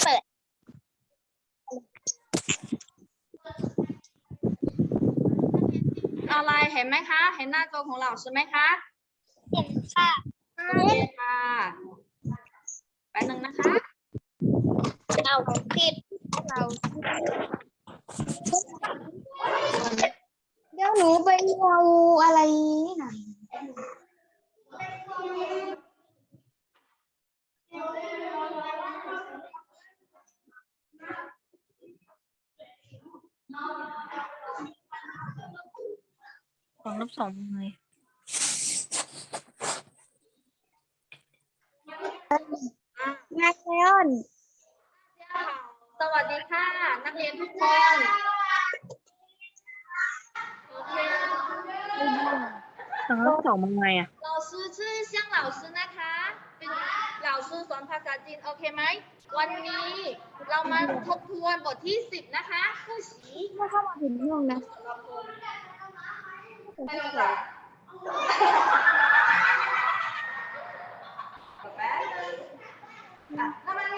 เปิด อะไรเห็นไหมคะ เห็นหน้าจอของเราใช่ไหมคะเห็นค่ะโอเคค่ะแป๊บนึงนะคะเราปิดเราเดี๋ยวหนูไปเอาอะไรนี่หน่อย ของลบสองไงงานเลออนสวัสดีค่ะ นักเรียนทุกคนโอเคของลบสองมันไงอะ老师ชื่อเชียง เหล่าซื้อสอนภาษาจีนโอเคไหม วันนี้เรามาทบทวนบทที่สิบนะคะผู้สีเมื่อเข้ามาถึงห้องนะไม่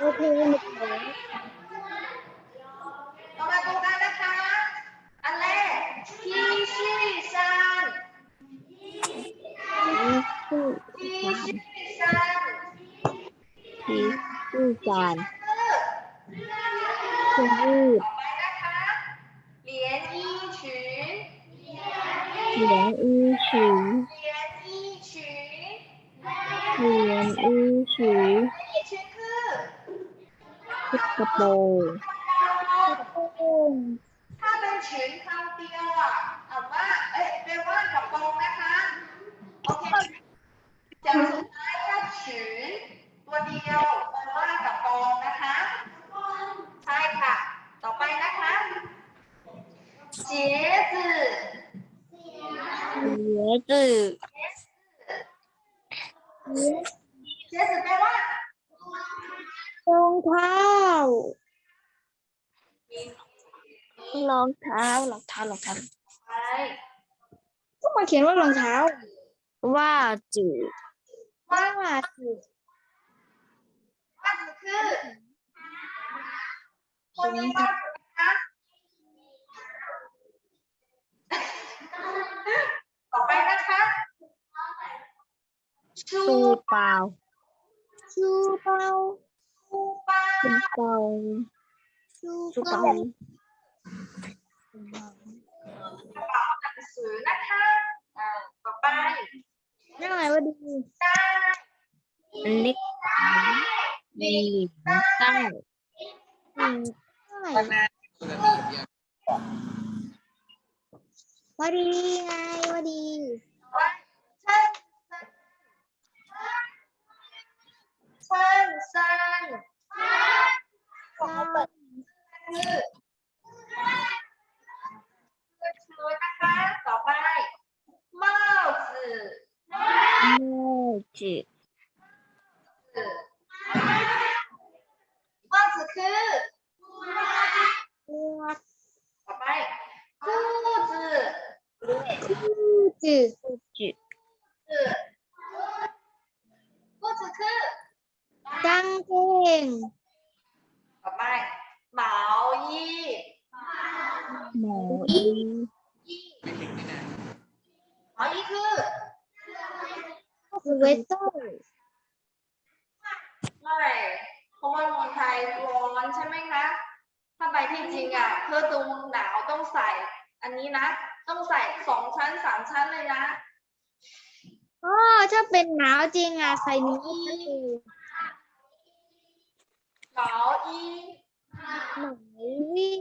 โอเคหนึ่งเลยเรามาดูกันนะคะ อันแรกที่ชื่อซันชื่อที่ชื่อซันที่ชื่อจานคือชื่อยืดต่อไปนะคะเหรียญอีฉุนเหลียงอีฉีเหรียญอีฉุน เหลียงอีฉี อีฉุนคือ ชุดกระโปรง โอ้ย ถ้าเป็นฉุนคำเดียวอะเอาว่า เอ้ยแปลว่ากระโปรงนะคะ โอเคจากสุดท้ายถ้าฉุนตัวเดียวแปลว่ากระโปรงนะคะ ใช่ค่ะ ต่อไปนะคะเจ๊จือ เหลียจือ เจ๊จือแปลว่าร องเท้าร องเท้ารองเท้ารองเท้า ไป ก็มาเขียนว่ารองเท้า ว่าจือว่าสิว่าจือคือคนนี้นะคะต่อไปนะคะชูสู้เปล่าชูเปาชูป้าเป็นเปล่าชูสู้เปาเปล่า หนังสือนะคะอ่าต่อไป นั่งไหน ว่าดีได้เล็กดีตั้งอืมนั่งไหนว่าดีไงว่าดีว่าเช่นเช่นเช่น โม่จือ 帽子คือ เลือก ต่อไป裤子 จืด จือ คือ裤子คือ กางเกง ต่อไป毛衣 หมออี 毛衣คือ สเว ตเตอร์ใช่เพราะว่าเมืองไทยร้อนใช่ไหมคะ ถ้าไปที่จริงอะเพื่อตรงหนาวต้องใส่ อันนี้นะ ต้องใส่สองชั้นสามชั้นเลยนะอ๋อถ้าเป็นหนาวจริงอะใส่นี้ก็ได้毛衣ไหนวิ่ง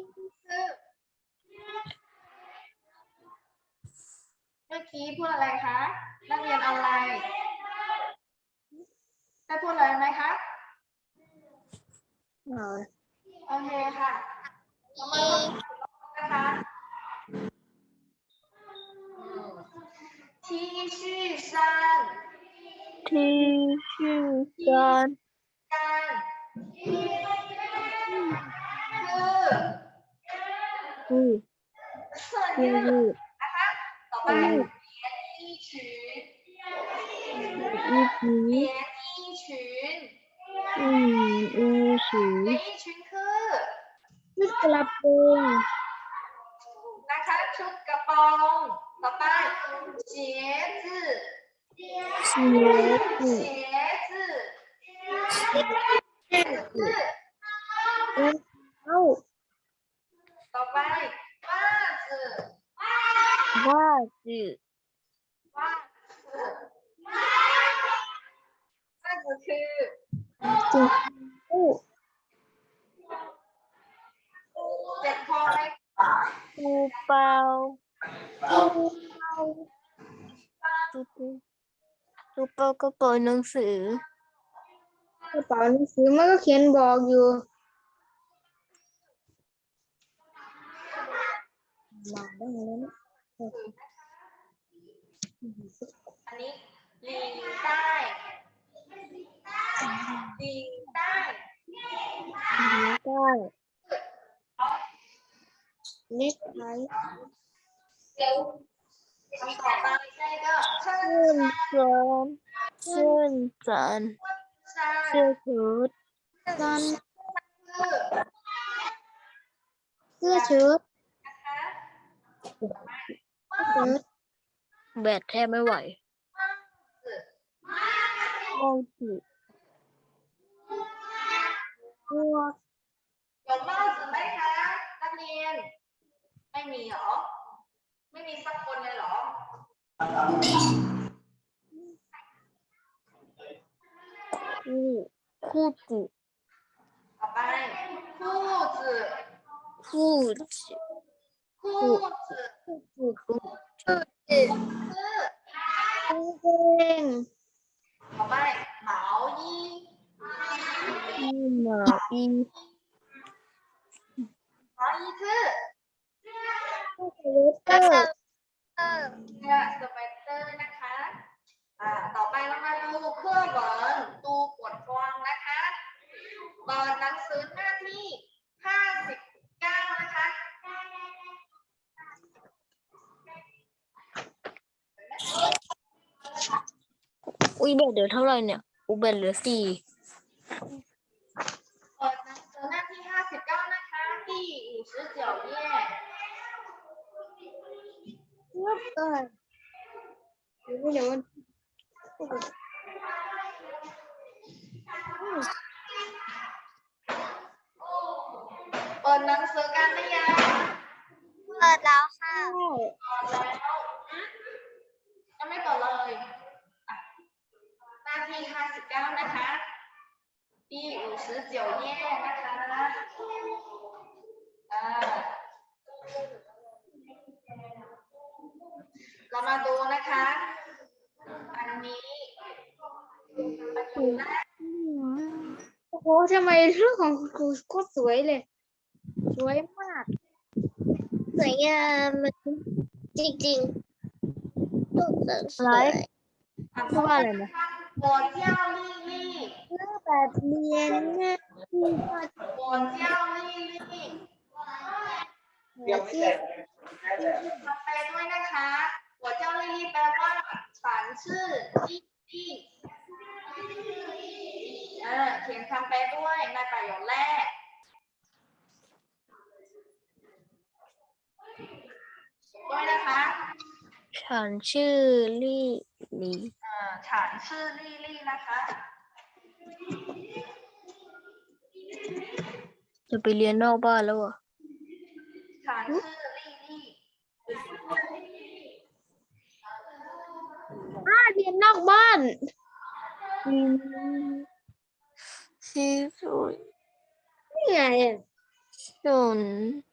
คือกี้พูดอะไรคะ นักเรียนเอาอะไร ได้พูดอะไรไหมคะเออโอเคค่ะเรามาทำนะคะที่ชื่อซันที่ชื่อการกันคือคือเสื้อที่ยืดยืดนะคะต่อไปเรียนที่ชืนอีผีเรียนที่ ชืนอืมอีฉีเรียนที่ชืนคือชุดกระโปรงนะคะ ชุดกระโปรงต่อไปเจียจือเสียอืเจียจือ เอ้า ต่อไปว่าจือ ว่าจือ ว่าจือว่าจือคือ จิงอู้ เจ็ดพอไหม ปูเปล่า ปูปูปูเปล่าก็เปิดหนังสือกระเป๋าหนังสือมันก็เขียนบอกอยู่มาได้ไงเนี่ยอันนี้ลิงใต้ลิงใต้แล้วก็เน็กไท คำตอบตามใช่เชินชมนชจือดตอนเสื้อดนะคะดแบกแทบไม่ไหวโมจิพวก จบมากหรือไม่คะนักเรียนไม่มีหรอ ไม่มีสักคนเลยเหรอคู่คู่จิต่อไปคู่จือคู่จิคู่จือคู่คู่คือกางเกงต่อไปเหมายี่ที่หมาอี เหมายี่คือ ส เตเตอร์เสื้อสเวตเตอร์นะคะอ่าต่อไปเรามาดูเครื่องเบิร์นตูกดฟองนะคะเปิดหนังสือหน้าที่ห้าสิบเก้านะคะอุ้ยแบตเหลือเท่าไหร่เนี่ยอุยแบตเหลือสี่ เออเดี๋ยวมันเปิามาดูนะคะ อันนี้โอ้โหทำไมรูปของคุณครูโคตรสวยเลย สวยมาก สวยงามจริงจรูปแบบสวย อะพูดว่าอะไรนะ โบนเจ้าลี่ลี่รูปแบบเรียนน่ารักเจ้าลี่ลี่ เดี๋ยวไม่เสกาแฟด้วยนะคะ เจ้าลี่ลี่แปลว่าฉันชื่อที่ที่เออเขียนคำแปลด้วยในประโยคแรก ด้วยนะคะ ฉันชื่อลี่ลี่เออฉันชื่อลี่ลี่นะคะ จะไปเรียนนอกบ้านแล้วอะฉันชื่อ เรียนนอกบ้านชีสวยนี่ไงอะจน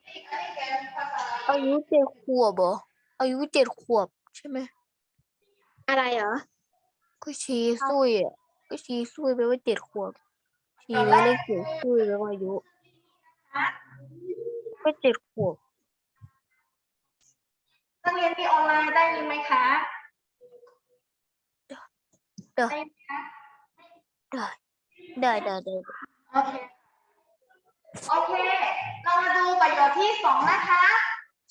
อันนี้เป็นภาษาอายุเจ็ดขวบเหรออายุเจ็ดขวบใช่ไหมอะไรเหรอก็ชีซุยอะก็ชีซุยแปลว่าเจ็ดขวบชีแล้เลขเจ็ดซุยแปลว่าอายุก็เจ็ดขวบนักเรียนที่ออนไลน์ได้ยินไหมคะ ได้ไหมคะได้ได้ได้โอเค โอเค เรามาดูประโยคที่สองนะคะ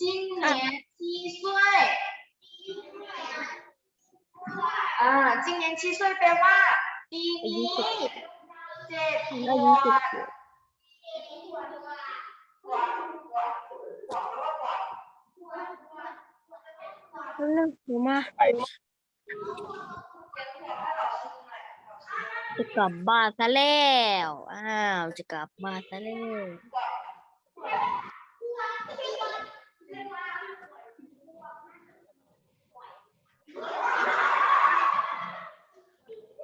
จิงเหนียนชีช่วยอ่าจิงเหนียนชีช่วยแปลว่าปีนี้เจ็ดขวบนั่นหนูมา จะกลับบ้านซะแล้ว อ้าว จะกลับบ้านซะแล้ว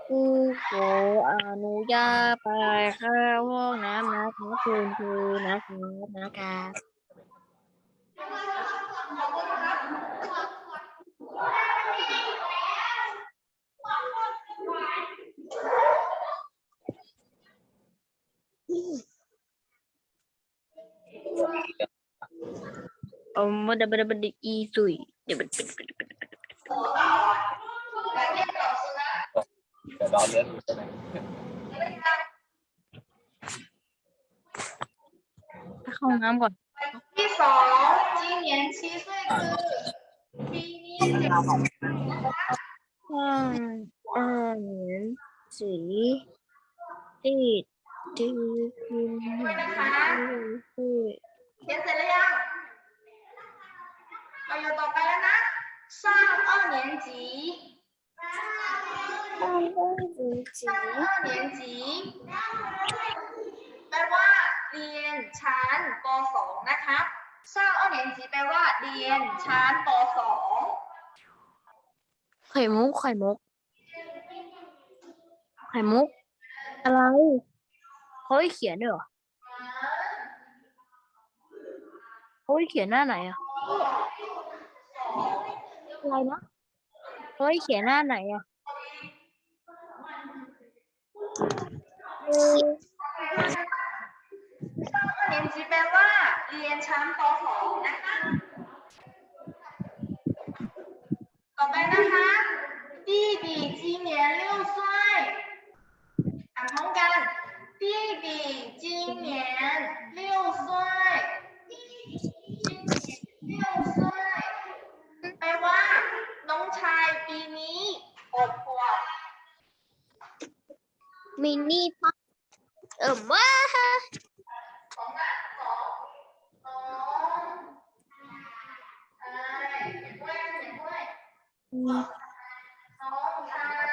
ครูขออนุญาตไปเข้าห้องน้ำนะคะคุณครูนะคะนะคะ 哦，没得没得没得一岁，对不对？เดี๋ยวรอเลื่อนอยู่ใช่ไหม ไปเข้าห้องน้ำก่อน ที่สอง今年七岁คือปีนี้เจ็ดขวบ ห้องอ่านสีติดดื้อคุณคือ เขียนเสร็จหรือยัง ประโยคต่อไปแล้วนะ上二年级ห้องอ่านสี 上二年级แปลว่า เรียนชั้นป .2 นะคะ上二年级แปลว่า เรียนชั้นป ไข่มุกไข่มุกไข่มุก อะไรเขาให้เขียนด้วยเหรอเขาให้เขียนหน้าไหนอ่ะ อะ ไรนะ เขาให้เขียนหน้าไหนอ่ะ 2上二年级แปลว่า เรียนชั้นป .2 นะคะ ต่อไปนะคะ弟弟今年六岁อ่านพร้อมกัน弟弟今年六岁 องชายปีนี้หกขวบมินนี่ปะเออว่าสองนะสองสองใช่เห็นด้วยเห็นด้วยสองชาย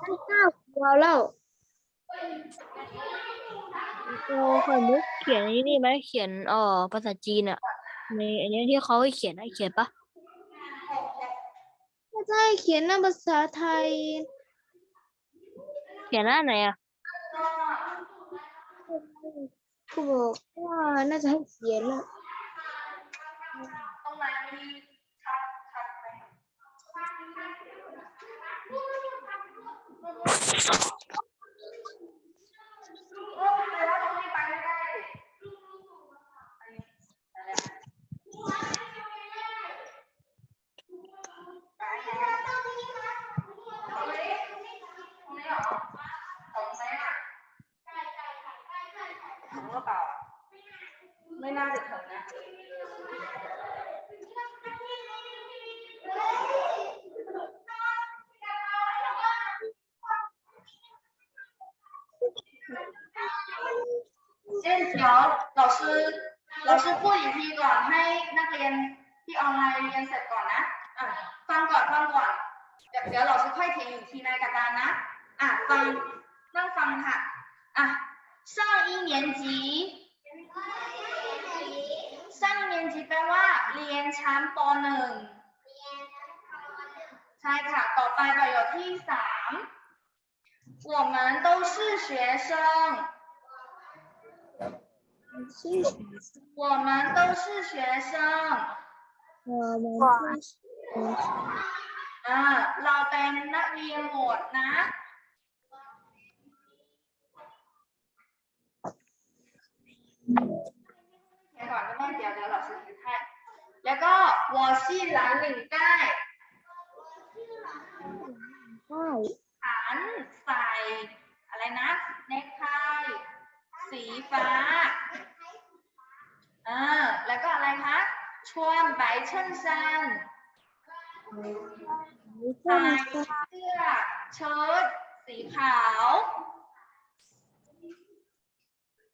ฉันเก้าขวบแล้ว โอ้ไข่มุกเขียนอันนี้นี่ไหมเขียนเอ่อภาษาจีนอะในอันเนี้ยที่เขาให้เขียนให้เขียนปะไม่ใช่เขียนหน้าภาษาไทย เขียนหน้าไหนอะกูบอกว่าน่าจะให้เขียนแล้ว ตรงไหนมีชัดชัดไหมโอ้แต่ว่าตรงนี้ไปไม่ได้ดิอันนี้ไปแล้วไปแล้วตรงนี้ตรงนี้เหรอตรงไหนอะถึงห เปล่า ไม่น่าจะถึงนะเช่นเดี๋ยวเราซื้อราพูดอีกทีก่อนให้นักเรียนที่ออนไลน์เรียนเสร็จก่อนนะอะฟังก่อนฟังก่อน เดี๋ยวเราซื้ค่อยเทียงอีกทีในกระดานนะ อะฟังนั่งฟังค่ะ 年级上一年级แปลว่า เรียนชั้นปหนึ่งใช่ค่ะ ต่อไปประโยคที่สาม我们都是学生 ชื่อ 我们都是学生 我们是 อ่าเราเป็นนักเรียนหมดนะ เขียนก่อนก็ได้เดี๋ยวเดี๋ยวเราซื้อให้แล้วก็วอชี่หลังหนึ่งได้ใช่ฐานใส่อะไรนะเนคไทสีฟ้าอ่าแล้วก็อะไรคะชวนใบเชิญซันไม่ใช่ใส่เสื้อเชิ้ตสีขาว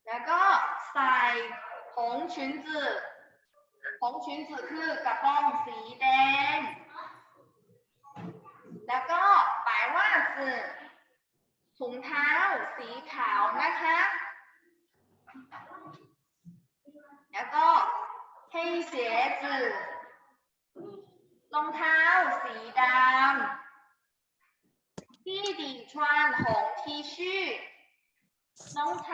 แล้วก็ใส่ผงชุนจือผงชุนจือคือกระป๋องสีแดง แล้วก็ปลาว่าจือถุงเท้าสีขาวนะคะ แล้วก็ให้เสียจือรองเท้าสีดำพี่ดีชวนของทีชื่อน้องช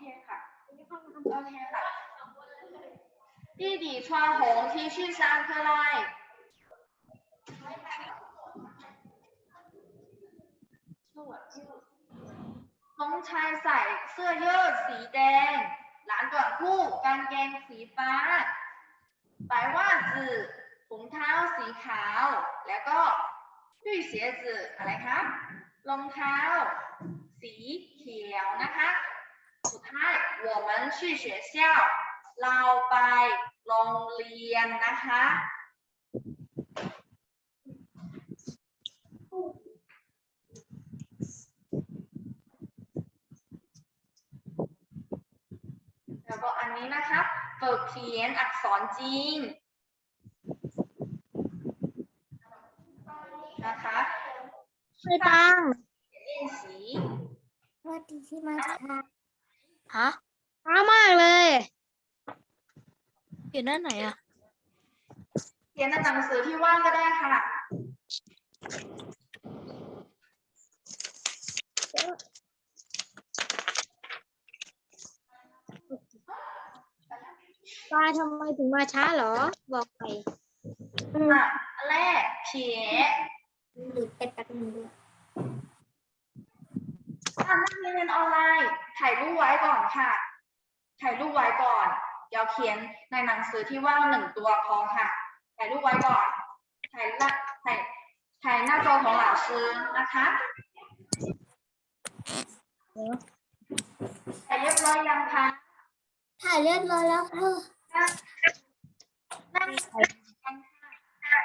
โอเคค่ะ โอเคค่ะ弟弟穿红 T 恤上课来。น้องชายใส่เสื้อยืดสีแดง หลานด่วนคู่กางเกงสีฟ้าปลายว่าจือถุงเท้าสีขาว แล้วก็ด้วยเสียจืออะไรครับรองเท้า สีเขียวนะคะ สุดท้าย我们去学校เราไปโรงเรียนนะคะ แล้วก็อันนี้นะครับฝึกเขียนอักษรจีนนะคะ ไม่ตั้ง เรียนสี สวัสดีที่มาค่ะ ฮะช้ามากเลยเขียนด้านไหนอะ เขียนในหนังสือที่ว่างก็ได้ค่ะ ปลาทำไมถึงมาช้าเหรอ บอกไปอะอันแรกเขียนหรือเป็นตักมือด้วยถ้านักเรียนเรียนออนไลน์ ถ่ายรูปไว้ก่อนค่ะ ถ่ายรูปไว้ก่อนเดี๋ยวเขียนในหนังสือที่ว่างหนึ่งตัวพอค่ะ ถ่ายรูปไว้ก่อน ถ่ายละถ่ายถ่ายหน้าจอของหลาซื้อนะคะถ่ายเรียบร้อยยังคะถ่ายเรียบร้อยแล้วค่ะนั่งถ่ายกันค่ะ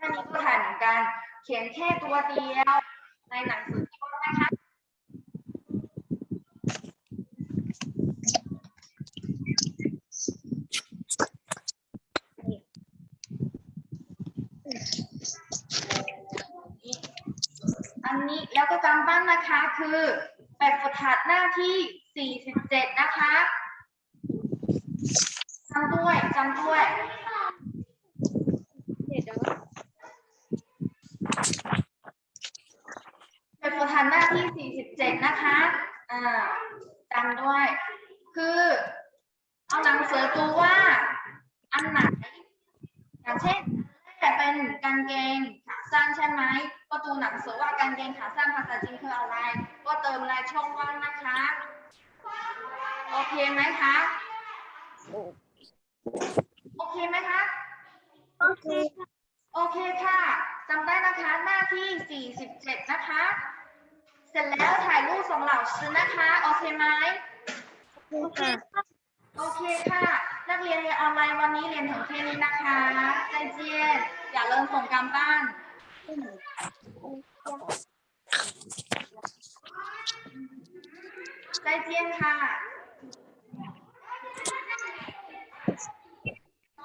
อันนี้ก็ถ่ายเหมือนกัน เขียนแค่ตัวเดียว ในหนังสือที่ว่างนะคะ อันนี้แล้วก็การบ้านนะคะคือแบบฝึกหัดหน้า ที่ 47 นะคะจำด้วยจำด้วยเป็นโฟทันหน้าที่ 47 นะคะอ่าจำด้วย คือ เอาหนังสือดูว่า อันไหน อย่างเช่นแต่เป็นกางเกงขาสั้นใช่ไหม ก็ดูหนังสือว่ากางเกงขาสั้นภาษาจีนคืออะไร ก็เติมลายช่องว่างนะคะ โอ เคไหมคะโอเคไหมคะ โอเค โอเคค่ะจำได้นะคะหน้าที่ 47 นะคะ เสร็จแล้วถ่ายรูปส่งเหล่าซื้อนะคะ โอเคไหมโอเคค่ะโอเคค่ะ นักเรียนเรียนออนไลน์วันนี้เรียนถึงแค่นี้นะคะใจเจียนอย่าลืมส่งการบ้านใจเจียนค่ะ